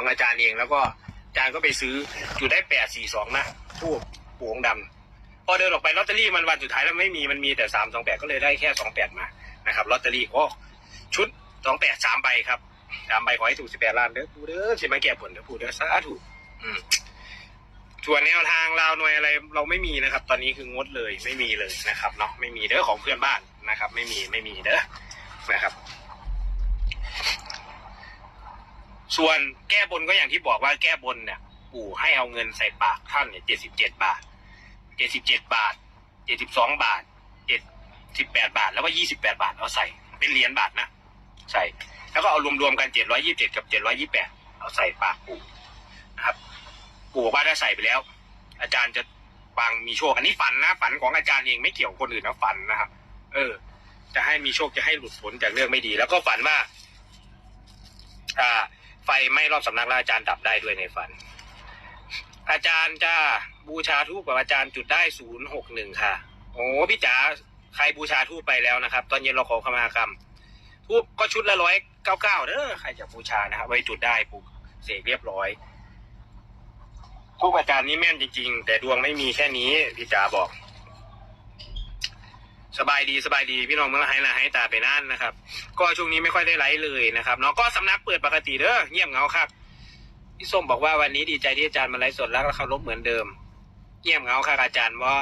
ของอาจารย์เอง แล้วก็อาจารย์ก็ไปซื้อจุดได้แปดสี่สองนะทูบปูองค์ดำพอเดินออกไปลอตเตอรี่มันวันสุดท้ายแล้วไม่มีมันมีแต่สามสองแปดก็เลยได้แค่สองแปดมานะครับลอตเตอรี่โอ้ชุดสองแปดสามใบครับสามใบขอให้ถูกสิบแปดล้านเด้อปูเด้อใช่ไหมแก่ผลเด้อปูเด้อสาธุอืมส่วนแนวทางราวหน่วยอะไรเราไม่มีนะครับ ตอนนี้คืองดเลยไม่มีเลยนะครับเนาะไม่มีเด้อของเพื่อนบ้านนะครับ ไม่มีไม่มีเด้อนะครับ ส่วนแก้บนก็อย่างที่บอกว่าแก้บนเนี่ยปู่ให้เอาเงินใส่ปากท่านเนี่ยเจ็ดสิบเจ็ดบาทเจ็ดสิบเจ็ดบาทเจ็ดสิบสองบาทเจ็ดสิบแปดบาท แล้วก็ยี่สิบแปดบาทเอาใส่เป็นเหรียญบาทนะใส่แล้วก็เอารวมๆกันเจ็ดร้อยยี่สิบเจ็ดกับเจ็ดร้อยยี่แปดเอาใส่ปากปู่นะครับ ปู่บอกว่าถ้าใส่ไปแล้ว อาจารย์จะปังมีโชคอันนี้ฝันนะฝันของอาจารย์เองไม่เกี่ยวคนอื่นนะฝันนะครับ เออ จะให้มีโชคจะให้หลุดพ้นจากเรื่องไม่ดี แล้วก็ฝันว่า อ่า ไฟไหม้รอบสำนักแล้วอาจารย์ดับได้ด้วยในฝัน อาจารย์จะบูชาทูปกับอาจารย์จุดได้ศูนย์หกหนึ่งค่ะ โอ้พี่จ๋าใครบูชาทูปไปแล้วนะครับ ตอนเย็นเราขอขมากรรมทูปก็ชุดละร้อยเก้าเก้าเด้อใครจะบูชานะครับไว้จุดได้ปลูกเสกเรียบร้อยทูปอาจารย์นี่แม่นจริง ๆ แต่ดวงไม่มีแค่นี้พี่จ๋าบอก สบายดีสบายดีพี่น้องเมืองไฮนะไฮตาไปนั่นนะครับ ก็ช่วงนี้ไม่ค่อยได้ไลฟ์เลยนะครับเนาะก็สำนักเปิดปกติเด้อเงียบเงาครับพี่ส้มบอกว่าวันนี้ดีใจที่อาจารย์มาไลฟ์สดแล้วก็เคารพเหมือนเดิม เงียบเงาค่ะอาจารย์ว่า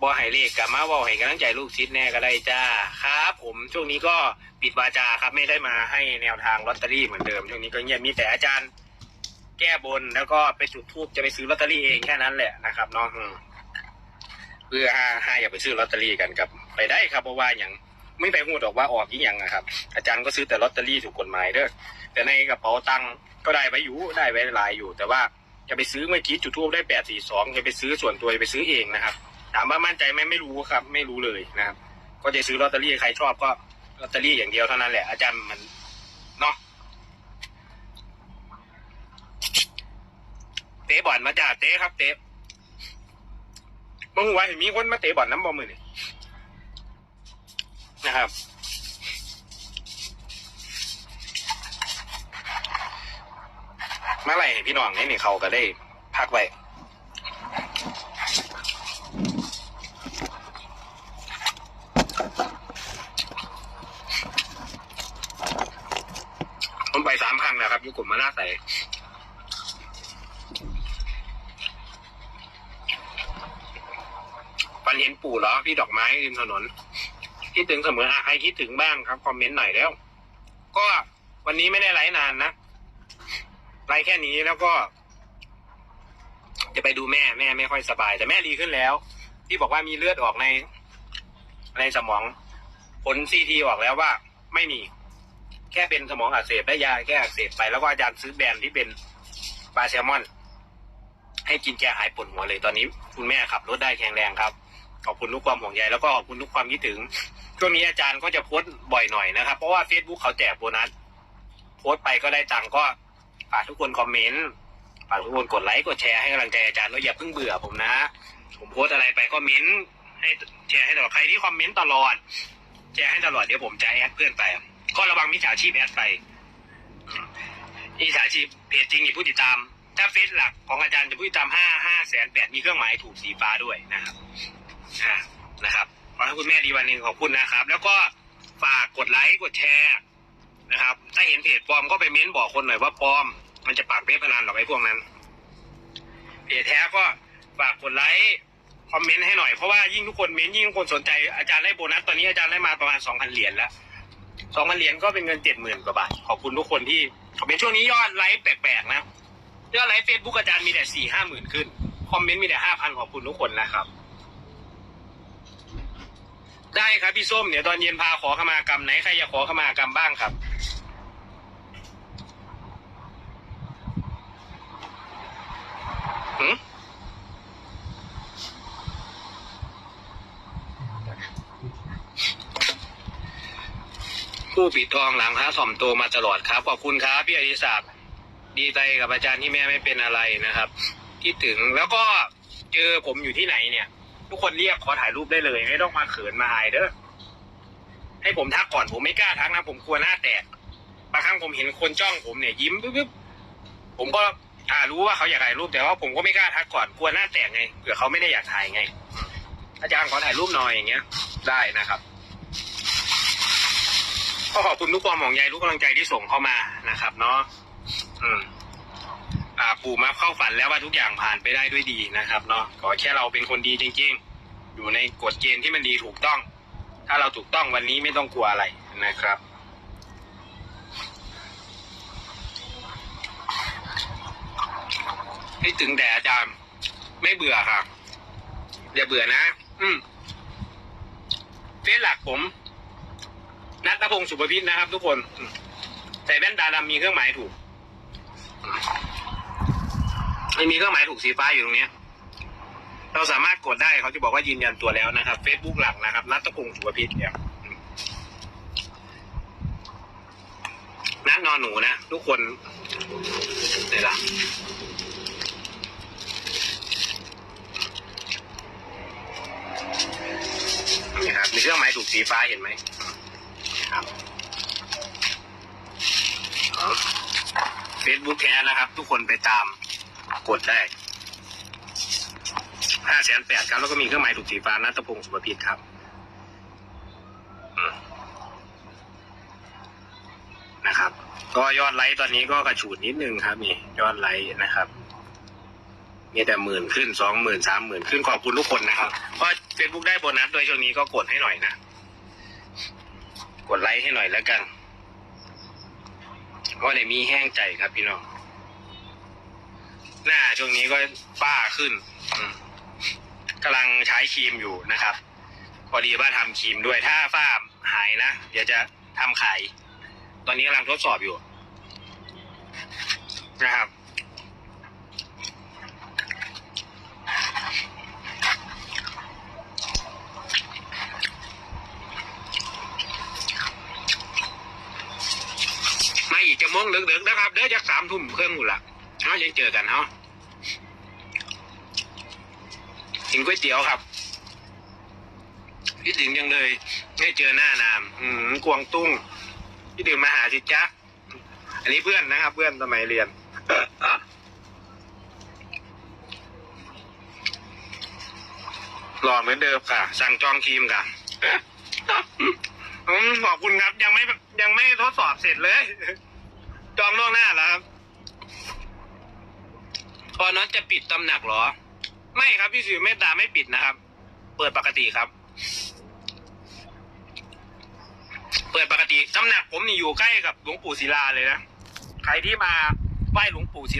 บอให้เลขกับมาบอให้กำลังใจลูกศิษย์แน่ก็ได้จ้าครับ ผมช่วงนี้ก็ปิดวาจาครับไม่ได้มาให้แนวทางลอตเตอรี่เหมือนเดิม ช่วงนี้ก็เงียบมีแต่อาจารย์ แก้บนแล้วก็ไปจุดทูบจะไปซื้อลอตเตอรี่เองแค่นั้นแหละนะครับเนาะอืมเพื่อห้าห้าอย่าไปซื้อลอตเตอรี่กันครับ ไปได้ครับเพราะว่าอย่างไม่ไปหูดอกว่าออกยิ่งย่างนะครับ อาจารย์ก็ซื้อแต่ลอตเตอรี่ถูกกฎหมายเด้อแต่ในกระเป๋าตังค์ก็ได้ไว้อยู่ได้ไว้หลายอยู่ แต่ว่าจะไปซื้อเมื่อกี้จุดทูบได้แปดสี่สองจะไปซื้อส่วนตัวจะไปซื้อเองนะครับ ถามว่ามั่นใจไหมไม่รู้ครับ ไม่รู้เลยนะครับ ก็จะซื้อลอตเตอรี่ใครชอบก็ลอตเตอรี่อย่างเดียวเท่านั้นแหละอาจารย์มันเนาะเตะบอลมาจ้าเตะครับเตะ เมื่อวานเห็นมีคนมาเตะบอลน้ำบอลมือนี่นะครับเมื่อไหร่พี่น้องนี่นี่เขาก็ได้พักไว้ผมไปสามครั้งแล้วครับยุกลุ่มมาหน้าใส ฝันเห็นปู่เหรอพี่ดอกไม้ริมถนน คิดถึงเสมออะใครคิดถึงบ้างครับคอมเมนต์หน่อยแล้ว ก็วันนี้ไม่ได้ไลฟ์นานนะไลฟ์แค่นี้แล้วก็ จะไปดูแม่แม่ไม่ค่อยสบาย แต่แม่ดีขึ้นแล้ว ที่บอกว่ามีเลือดออกใน ในสมองผลซีทีออกแล้วว่า ไม่มี แค่เป็นสมองอักเสบได้ยาแก้อักเสบไปแล้วก็อาจารย์ซื้อแบรนด์ที่เป็นปลาแซลมอนให้กินแกหายปวดหัวเลยตอนนี้ คุณแม่ขับรถได้แข็งแรงครับ ขอบคุณทุกความห่วงใยแล้วก็ขอบคุณทุกความคิดถึงช่วงนี้อาจารย์ก็จะโพสต์บ่อยหน่อยนะครับ เพราะว่า Facebook เขาแจกโบนัสโพสต์ไปก็ได้ตังก็ฝากทุกคนคอมเมนต์ฝากทุกคนกดไลค์กดแชร์ให้กำลังใจอาจารย์แล้วอย่าเพิ่งเบื่อผมนะ ผมโพสต์อะไรไปก็เม้นต์ให้แชร์ให้ตลอดใครที่คอมเมนต์ตลอดแชร์ให้ตลอดเดี๋ยวผมจะแอดเพื่อนไปก็ระวังมิจฉาชีพแอดไปมิจฉาชีพเพจจริงอย่าผู้ติดตาม ถ้าเฟซหลักของอาจารย์จะผู้ติดตามห้าห้าแสนแปดมีเครื่องหมายถูกสีฟ้าด้วยนะครับ อ่านะครับขอให้คุณแม่ดีวันหนึ่งขอบคุณนะครับ แล้วก็ฝากกดไลค์กดแชร์นะครับ ถ้าเห็นเพจปลอมก็ไปเม้นบอกคนหน่อยว่าปลอม มันจะปากเว็บพนันหรอกไอ้พวกนั้นเพจแท้ก็ฝากกดไลค์คอมเมนต์ให้หน่อยเพราะว่ายิ่งทุกคนเม้นยิ่งทุกคนสนใจอาจารย์ได้โบนัสตอนนี้อาจารย์ได้มาประมาณสองพันเหรียญแล้วสองพันเหรียญก็เป็นเงินเจ็ดหมื่นกว่าบาทขอบคุณทุกคนที่คอมเมนต์ช่วงนี้ยอดไลค์แปลกๆนะยอดไลค์เฟซบุ๊กอาจารย์มีแต่สี่ห้าหมื่นขึ้นคอมเมนต์มีแต่ห้าพันขอบคุณทุกคนนะครับ ได้ครับพี่ส้มเดี๋ยวตอนเย็นพาขอขมากรรมไหนใครอยากขอขมากรรมบ้างครับ หืมผู้ปิดทองหลังพระถ่อมตัวมาตลอดครับ ขอบคุณครับพี่อดิศักดิ์ดีใจกับอาจารย์ที่แม่ไม่เป็นอะไรนะครับ คิดถึงแล้วก็เจอผมอยู่ที่ไหนเนี่ย ทุกคนเรียกขอถ่ายรูปได้เลย ไม่ต้องมาเขินมาอายเด้อให้ผมทักก่อนผมไม่กล้าทักนะผมกลัวหน้าแตกบางครั้งผมเห็นคนจ้องผมเนี่ยยิ้มปุ๊บผมก็อ่ารู้ว่าเขาอยากถ่ายรูปแต่ว่าผมก็ไม่กล้าทักก่อนกลัวหน้าแตกไงเผื่อเขาไม่ได้อยากถ่ายไง อาจารย์ขอถ่ายรูปหน่อยอย่างเงี้ย ได้นะครับก็ขอบคุณทุกความห่วงใยทุกกำลังใจที่ส่งเข้ามานะครับ เนาะอืม ปู่มาเข้าฝันแล้วว่าทุกอย่างผ่านไปได้ด้วยดีนะครับเนาะขอแค่เราเป็นคนดีจริง ๆ อยู่ในกฎเกณฑ์ที่มันดีถูกต้อง ถ้าเราถูกต้องวันนี้ไม่ต้องกลัวอะไรนะครับให้ถึงแต่อาจารย์ไม่เบื่อครับอย่าเบื่อนะ อืมเฟซหลักผมนัทพงศ์สุภพิษนะครับ ทุกคน ใส่แว่นตาดำมีเครื่องหมายถูก มไม่มีเครื่องหมายถูกสีฟ้าอยู่ตรงเนี้ย เราสามารถกดได้เขาจะบอกว่ายืนยันตัวแล้วนะครับ Facebook หลักนะครับนัทพงศ์สุภพิษเนี่ยอืมนัดนอนหนูนะทุกคนเดี๋ยวละนี่ครับมีเครื่องหมายถูกสีฟ้าเห็นไหมครับเฟซบุ๊กแคสนะครับ ทุกคนไปตาม กดได้ห้าแสนแปดครับ แล้วก็มีเครื่องหมายถูกสีฟ้านัทพงศ์สุภพิษครับนะครับ ก็ยอดไลค์ตอนนี้ก็กระฉูดนิดนึงครับนี่ยอดไลค์นะครับ มีแต่หมื่นขึ้นสองหมื่นสามหมื่นขึ้นขอบคุณทุกคนนะครับเพราะเฟซบุ๊กได้โบนัสโดยช่วงนี้ก็กดให้หน่อยนะ กดไลค์ให้หน่อยแล้วกันเพราะในมีแห้งใจครับพี่น้อง ช่วงนี้ก็ฝ้าขึ้นกำลังใช้ครีมอยู่นะครับ พอดีว่าทำครีมด้วยถ้าฝ้าหายนะเดี๋ยวจะทำขาย ตอนนี้กำลังทดสอบอยู่นะครับมาอีกจะมงดึกๆนะครับ เดี๋ยวจะสามทุ่มเครื่องอยู่ละเอายังเจอกันเนาะ กินก๋วยเตี๋ยวครับพี่ถึงยังเลยไม่เจอหน้านามอืมกวางตุ้งพี่ดื่มมาหาสิจ๊ะอันนี้เพื่อนนะครับ เพื่อนสมัยเรียนหล่อเหมือนเดิมค่ะ สั่งจองทีมค่ะขอบคุณครับยังไม่ยังไม่ทดสอบเสร็จเลย จองล่วงหน้าแล้วครับพอน็อตจะปิดตำหนักหรอ ไม่ครับพี่สิวเมตตาไม่ปิดนะครับ เปิดปกติครับ เปิดปกติน้ำหนักผมนี่อยู่ใกล้กับหลวงปู่ศิลาเลยนะ ใครที่มาไหว้หลวงปู่ศิ